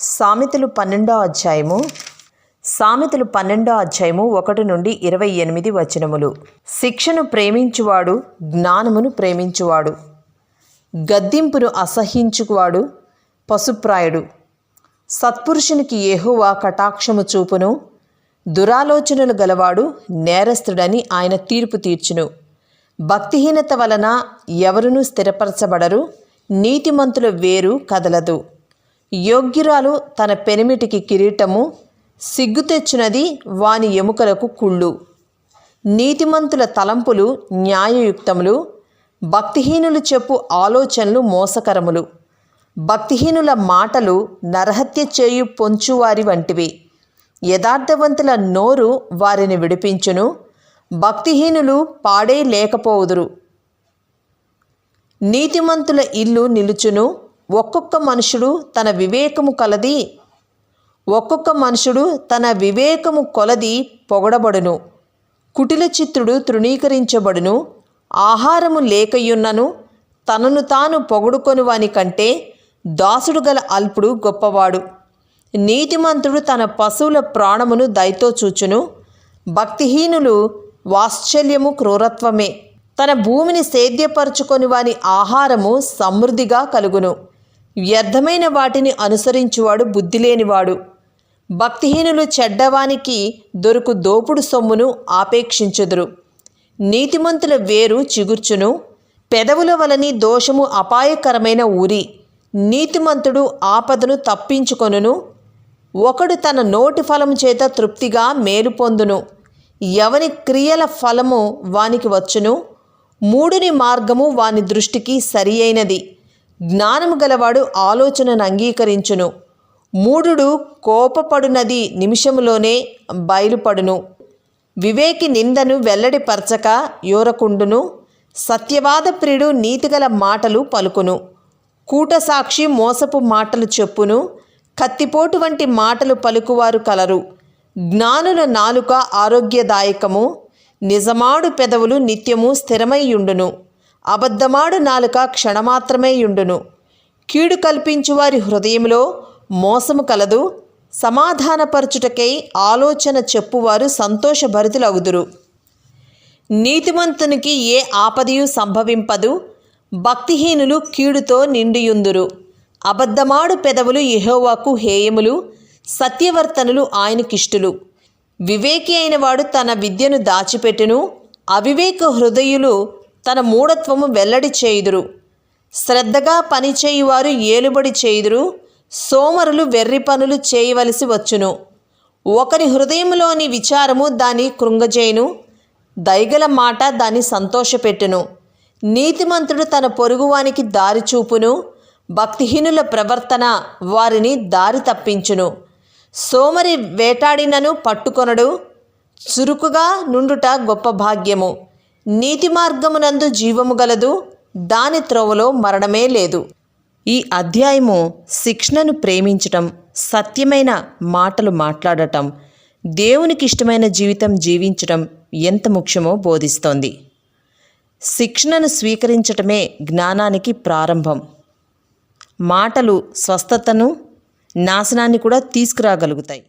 సామెతలు పన్నెండో అధ్యాయము. సామెతలు పన్నెండో అధ్యాయము ఒకటి నుండి ఇరవై ఎనిమిది వచనములు. శిక్షను ప్రేమించువాడు జ్ఞానమును ప్రేమించువాడు. గద్దింపును అసహించువాడు పశుప్రాయుడు. సత్పురుషునికి ఏహోవా కటాక్షము చూపును. దురాలోచనలు గలవాడు నేరస్తుడని ఆయన తీర్పు తీర్చును. భక్తిహీనత వలన ఎవరునూ స్థిరపరచబడరు. నీతిమంతుల వేరు కదలదు. యోగ్యురాలు తన పెనిమిటికి కిరీటము సిగ్గు తెచ్చినది వాని ఎముకలకు కుళ్ళు. నీతిమంతుల తలంపులు న్యాయయుక్తములు భక్తిహీనులు చెప్పు ఆలోచనలు మోసకరములు. భక్తిహీనుల మాటలు నరహత్య చేయు పొంచువారి వంటివి. యథార్థవంతుల నోరు వారిని విడిపించును భక్తిహీనులు పాడే లేకపోవుదురు. నీతిమంతుల ఇల్లు నిలుచును ఒక్కొక్క మనుషుడు తన వివేకము కలది ఒక్కొక్క మనుషుడు తన వివేకము కొలది పొగడబడును. కుటిల చిత్రుడు తృణీకరించబడును ఆహారము లేకయున్నను తనను తాను పొగడుకొని వాని కంటే దాసుడు గల అల్పుడు గొప్పవాడు. నీతిమంతుడు తన పశువుల ప్రాణమును దయతో చూచును భక్తిహీనులు వాత్సల్యము క్రూరత్వమే. తన భూమిని సేద్యపరచుకొని వాని ఆహారము సమృద్ధిగా కలుగును. వ్యర్థమైన వాటిని అనుసరించువాడు బుద్ధి లేనివాడు భక్తిహీనులు చెడ్డవానికి దొరుకు దోపుడు సొమ్మును ఆపేక్షించుదురు. నీతిమంతుల వేరు చిగుర్చును. పెదవుల వలని దోషము అపాయకరమైన ఊరి. నీతిమంతుడు ఆపదను తప్పించుకొనును. ఒకడు తన నోటి ఫలము చేత తృప్తిగా మేలు పొందును. ఎవని క్రియల ఫలము వానికి వచ్చును. మూడుని మార్గము వాని దృష్టికి సరి అయినది. జ్ఞానము గలవాడు ఆలోచనను అంగీకరించును. మూఢుడు కోపపడునది నిమిషములోనే బయలుపడును. వివేకి నిందను వెల్లడిపరచక యోరకుండును. సత్యవాద ప్రియుడు నీతిగల మాటలు పలుకును. కూటసాక్షి మోసపు మాటలు చెప్పును. కత్తిపోటు వంటి మాటలు పలుకువారు కలరు. జ్ఞానుల నాలుక ఆరోగ్యదాయకము. నిజమాడు పెదవులు నిత్యము స్థిరమైయుండును అబద్ధమాడు నాలుక క్షణమాత్రమే యుండును. కీడు కల్పించువారి హృదయంలో మోసము కలదు. సమాధానపరచుటకై ఆలోచన చెప్పువారు సంతోషభరితులగుదురు నీతిమంతునికి ఏ ఆపదయు సంభవింపదు. భక్తిహీనులు కీడుతో నిండియుందురు. అబద్ధమాడు పెదవులు యెహోవాకు హేయములు. సత్యవర్తనులు ఆయనకిష్టులు. వివేకి అయినవాడు తన విద్యను దాచిపెట్టును. అవివేక హృదయులు తన మూఢత్వము వెల్లడి చేయుదురు. శ్రద్ధగా పనిచేయువారు ఏలుబడి చేయుదురు. సోమరులు వెర్రి పనులు చేయవలసి వచ్చును. ఒకరి హృదయంలోని విచారము దాని కృంగజేయును. దైగల మాట దాన్ని సంతోషపెట్టును. నీతిమంతుడు తన పొరుగువానికి దారి చూపును. భక్తిహీనుల ప్రవర్తన వారిని దారి తప్పించును. సోమరి వేటాడినను పట్టుకొనడు. చురుకుగా నుండుట గొప్ప భాగ్యము. నీతి మార్గమునందు జీవము గలదు దాని త్రోవలో మరణమే లేదు. ఈ అధ్యాయము శిక్షణను ప్రేమించటం సత్యమైన మాటలు మాట్లాడటం దేవునికి ఇష్టమైన జీవితం జీవించటం ఎంత ముఖ్యమో బోధిస్తోంది. శిక్షణను స్వీకరించటమే జ్ఞానానికి ప్రారంభం. మాటలు స్వస్థతను నాశనాన్ని కూడా తీసుకురాగలుగుతాయి.